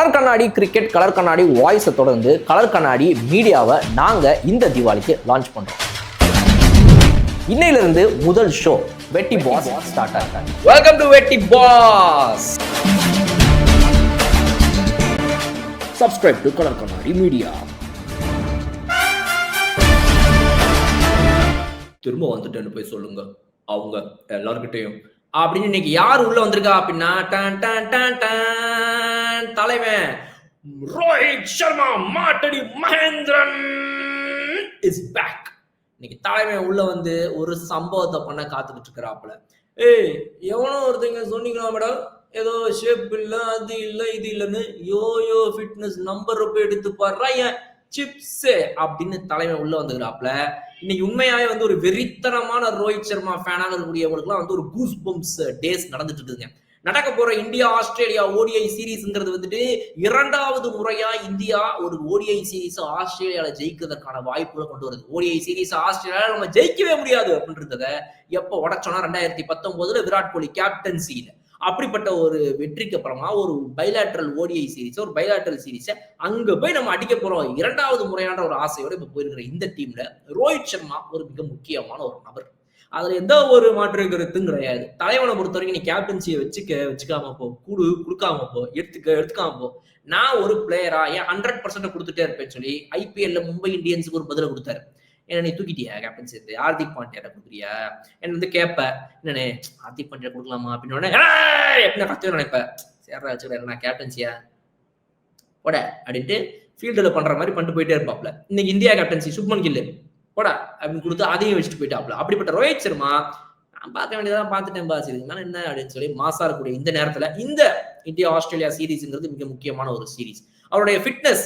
Colour Kannadi cricket colour Kannadi வாய்ஸை தொடர்ந்து colour கண்ணாடி மீடியாவை நாங்கள் இந்த தீபாவளிக்கு லான்ச் பண்ணுறோம் இன்னையிலிருந்து முதல் ஷோ வெட்டி பாஸ் ஸ்டார்ட் ஆகிறாங்க welcome to Vetti boss subscribe to colour Kannadi media திரும்ப வந்துட்டேன்னு போய் சொல்லுங்க. அவங்க எல்லார்கிட்டையும். அப்படின்னு இன்னைக்கு யார் உள்ள வந்திருக்கா அப்படின்னா டான் டான் டான் டான். தலைவன். ரோஹித் சர்மா மாட்டடி மகேந்திரன் இஸ் பேக் இன்னைக்கு தலைவன் உள்ள வந்து ஒரு சம்பவத்தை பண்ண காத்துக்கிட்டு இருக்கிறாப்புல. ஏய் எவனோ ஒருத்தங்க சொன்னீங்களா மேடம்? ஏதோ ஷேப் இல்ல அது இல்ல இது இல்லைன்னு யோ யோ ஃபிட்னஸ் நம்பர் போய் எடுத்து பாடுறா ஏன் சிப்ஸ் அப்படின்னு தலைவன் உள்ள வந்துக்கிறாப்ல இன்னைக்கு உண்மையாவே வந்து ஒரு வெறித்தனமான ரோஹித் சர்மா ஃபேனாக இருக்கக்கூடியவங்களுக்குலாம் வந்து ஒரு கூஸ் பம்ப்ஸ் டேஸ் நடந்துட்டு இருக்குங்க நடக்க போற இந்தியா ஆஸ்திரேலியா ஓடிஐ சீரீஸ்ங்கிறது வந்துட்டு இரண்டாவது முறையா இந்தியா ஒரு ஓடிஐ சீரீஸ் ஆஸ்திரேலியால ஜெயிக்கிறதுக்கான வாய்ப்புகளை கொண்டு வருது. ஓடிஐ சீரீஸ் ஆஸ்திரேலியால நம்ம ஜெயிக்கவே முடியாது அப்படின்றத எப்போ உடச்சோன்னா ரெண்டாயிரத்தி பத்தொன்பதுல விராட் கோலி கேப்டன்சியில அப்படிப்பட்ட ஒரு வெற்றிக்கு அப்புறமா ஒரு பைலாட்ரல் ஓடிஐ சீரீஸ் ஒரு பைலாட்ரல் சீரிஸை அங்க போய் நம்ம அடிக்க போறோம். இரண்டாவது முறையான ஒரு ஆசையோட இப்ப போயிருக்கிற இந்த டீம்ல ரோஹித் சர்மா ஒரு மிக முக்கியமான ஒரு நபர். அதுல எந்த ஒரு மாற்று கருத்தும் கிடையாது. தலைவனை பொறுத்த வரைக்கும் நீ கேப்டன்சியை வச்சுக்க வச்சுக்காம போ. கூடு கொடுக்காம போ. எடுத்துக்க எடுத்துக்காம போ. நான் ஒரு பிளேயரா ஏன் ஹண்ட்ரட் பர்சன்ட் கொடுத்துட்டே இருப்பேன்னு சொல்லி ஐபிஎல்ல மும்பை இந்தியன்ஸுக்கு ஒரு பதில கொடுத்தாரு. என்ன நீ தூக்கிட்டியா கேப்டன் சேர்த்து? ஹார்திக் பாண்டியா கொடுக்குறியா? என்ன வந்து கேட்ப என்னண்ணே ஹார்திக் பாண்டியா கொடுக்கலாமா? அப்படின்னு உடனே "ஏய்!" கத்துவே நினைப்பேன். சேர்றா வச்சுக்கிறேன் நான் கேப்டன்சியா ஓட அப்படின்ட்டு ஃபீல்டில் பண்ற மாதிரி பண்ணிட்டு போயிட்டே இருப்பாப்ல. இன்னைக்கு இந்தியா கேப்டன்சி சுப்மன் கில்லு. போடா அப்படின்னு கொடுத்து அதையும் வச்சுட்டு போயிட்டாப்ல அப்படிப்பட்ட ரோஹித் சர்மா நான் பார்க்க வேண்டியதான் பார்த்துட்டேன் பாஸ். இதுக்கு என்ன அப்படின்னு சொல்லி மாசா இருக்கக்கூடிய இந்த நேரத்துல இந்த இந்தியா ஆஸ்திரேலியா சீரீஸ்ங்கிறது மிக முக்கியமான ஒரு சீரீஸ். அவருடைய ஃபிட்னஸ்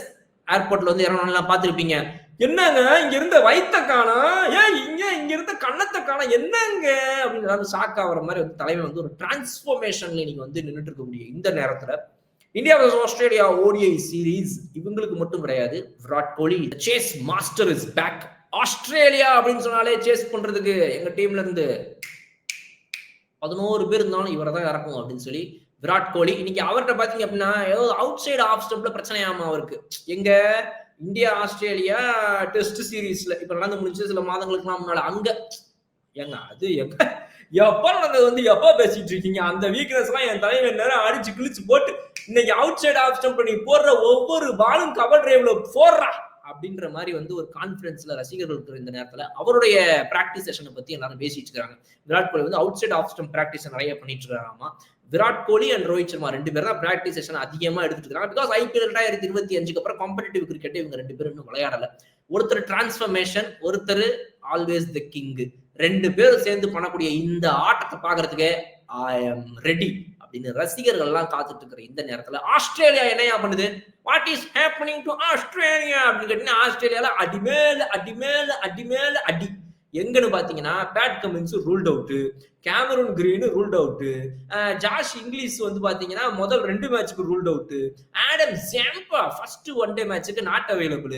ஏர்போர்ட்ல வந்து இறங்கலாம் பார்த்துருப்பீங்க. என்னங்க இங்க இருந்த வயித்த காணா? ஏன் இங்க இங்க இருந்த கண்ணத்தை காணா? என்னங்க? அப்படின்னு ஷாக் ஆகிற மாதிரி வந்து தலைமை வந்து ஒரு டிரான்ஸ்ஃபர்மேஷன்ல நீங்க வந்து நின்றுட்டு இருக்கக்கூடிய இந்த நேரத்துல India vs Australia ODI series இவங்களுக்கு மட்டும் கிடையாது. Virat Kohli chase master is back Australia அப்படின்னு சொன்னாலே சேஸ் பண்றதுக்கு எங்க டீம்ல இருந்து பதினோரு பேர் இருந்தாலும் இவரை தான் இறக்கும் அப்படின்னு சொல்லி விராட் கோலி. இன்னைக்கு அவர்கிட்ட பாத்தீங்க அப்படின்னா ஏதோ அவுட் சைடு ஆஃப் ஸ்டெப்ல பிரச்சனையாம அவருக்கு. எங்க இந்தியா ஆஸ்திரேலியா டெஸ்ட் சீரீஸ்ல இப்ப நடந்து முடிஞ்ச சில மாதங்களுக்குலாம் முன்னால. அங்க ஏங்க அது எங்க எப்ப நடந்தது வந்து எப்ப பேசிட்டு இருக்கீங்க? அந்த வீக்னஸ் எல்லாம் என் தலைவன் நேரம் அடிச்சு கிழிச்சு போட்டு இன்னைக்கு அவுட் சைடு ஆஃப் ஸ்டெப் நீ போடுற ஒவ்வொரு பாலும் கவர் டிரைவ்ல போடுறா. அப்படின்ற மாதிரி வந்து ஒரு கான்பிடன்ஸ்ல ரசிகர்கள் இருக்கிற இந்த நேரத்துல அவருடைய பிராக்டிஸ் செஷனை பத்தி எல்லாரும் பேசிட்டு இருக்காங்க. விராட் கோலி வந்து outside off stump practice நிறைய பண்ணிட்டு இருக்காராமா? விராட் கோலி அண்ட் ரோஹித் சர்மா ரெண்டு பேரும் தான் பிராக்டிஸ் செஷன் அதிகமா எடுத்துட்டு இருக்காங்க. பிகாஸ் ஐபிஎல் ரெண்டாயிரத்தி இருபத்தி அஞ்சுக்கு அப்புறம் காம்படிட்டிவ் கிரிக்கெட் இவங்க ரெண்டு பேரும் இன்னும் விளையாடல. ஒருத்தர் டிரான்ஸ்ஃபர்மேஷன் ஒருத்தர் ஆல்வேஸ் த கிங் ரெண்டு பேரும் சேர்ந்து பண்ணக்கூடிய இந்த ஆட்டத்தை பாக்குறதுக்கு ஐ எம் ரெடி அப்படின்னு ரசிகர்கள் எல்லாம் காத்துட்டு இருக்கிற இந்த நேரத்துல ஆஸ்திரேலியா என்னையா பண்ணுது? What is happening to Australia? அப்படின்னு கேட்டீங்கன்னா ஆஸ்திரேலியால அடிமேல அடிமேல அடிமேல அடி எங்கன்னு பாத்தீங்கன்னா Pat Cummins ruled out Cameron Green ruled out Josh Inglis வந்து பாத்தீங்கன்னா முதல் ரெண்டு மேட்ச்சுக்கு ruled out Adam Zampa first one day மேட்ச்சுக்கு நாட் அவைலபிள்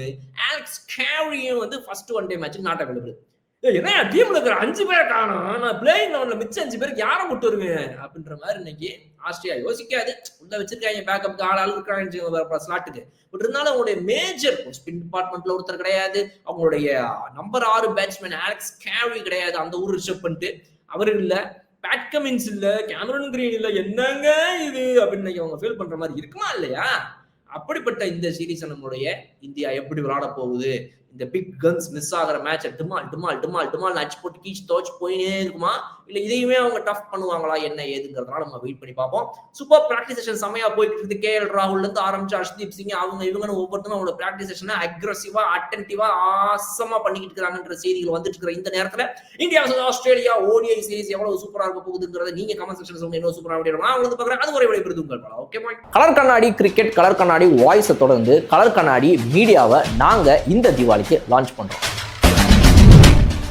ஆலெக்ஸ் கேரியும் வந்து ஃபர்ஸ்ட் ஒன் டே மேட்ச்சுக்கு நாட் அவைலபிள் என்ன டீம்ல இருக்கிற அஞ்சு பேரை காணும். நான் பிளேயிங் லெவன்ல மிச்சம் அஞ்சு பேருக்கு யாரை விட்டு வருவேன்? அப்படின்ற மாதிரி இன்னைக்கு ஆஸ்திரேலியா யோசிக்காது. உள்ள வச்சிருக்காங்க பேக்கப் ஆள் ஆள் இருக்காங்க ஸ்லாட்டுக்கு பட் இருந்தாலும் அவங்களுடைய மேஜர் ஸ்பின் டிபார்ட்மெண்ட்ல ஒருத்தர் கிடையாது. அவங்களுடைய நம்பர் ஆறு பேட்ஸ்மேன் ஆலெக்ஸ் கேரி கிடையாது. அந்த ஊர் ரிசர்வ் பண்ணிட்டு. அவர் இல்ல பேட் கமின்ஸ் இல்ல கேமரன் கிரீன் இல்ல. என்னங்க இது? அப்படின்னு அவங்க ஃபீல் பண்ற மாதிரி இருக்குமா இல்லையா? அப்படிப்பட்ட இந்த சீரீஸ் நம்மளுடைய இந்தியா எப்படி விளையாட போகுது? இந்த பிக் கன்ஸ் மிஸ் ஆகிற மேட்ச் டிமால் டிமால் டிமால் டிமால் அடிச்சு போட்டு கீச் துவச்சு போயினே இருக்குமா? இல்ல இதையுமே அவங்க டஃப் பண்ணுவாங்களா? என்ன ஏதுங்கிறதுனால நம்ம வெயிட் பண்ணி பார்ப்போம். சூப்பர் பிராக்டிஸ் செஷன் செமையா போயிட்டு இருக்கு. கே எல் இருந்து ஆரம்பிச்சு ஹர்ஷ்தீப் சிங் அவங்க இவங்கன்னு ஒவ்வொருத்தரும் அவங்களோட பிராக்டிஸ் செஷனை அக்ரஸிவா அட்டன்டிவா ஆசமா பண்ணிக்கிட்டு இருக்காங்கன்ற செய்திகள் வந்துட்டு இருக்கிற இந்த நேரத்துல இந்தியா ஆஸ்திரேலியா ஓடிஐ சீரிஸ் எவ்வளவு சூப்பரா இருக்க போகுதுங்கிறத நீங்க கமெண்ட் செக்ஷன் சொல்லுங்க. என்ன சூப்பரா அப்படின்னா அவங்க வந்து பாக்குறேன் அது ஒரு விடைபெறுது உங்கள் okay colour Kannadi cricket colour Kannadi வாய்ஸை தொடர்ந்து கலர் கண்ணாடி மீடியாவை நாங்க இந்த நாளைக்கு லான்ச் பண்ணுறோம்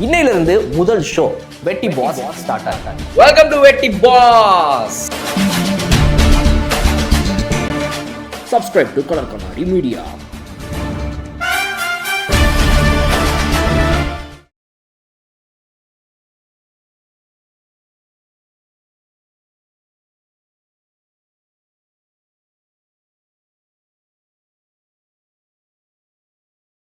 இன்னையிலிருந்து முதல் ஷோ வெட்டி பாஸ் ஸ்டார்ட் ஆகிறாங்க welcome to Vetti boss subscribe to colour Kannadi media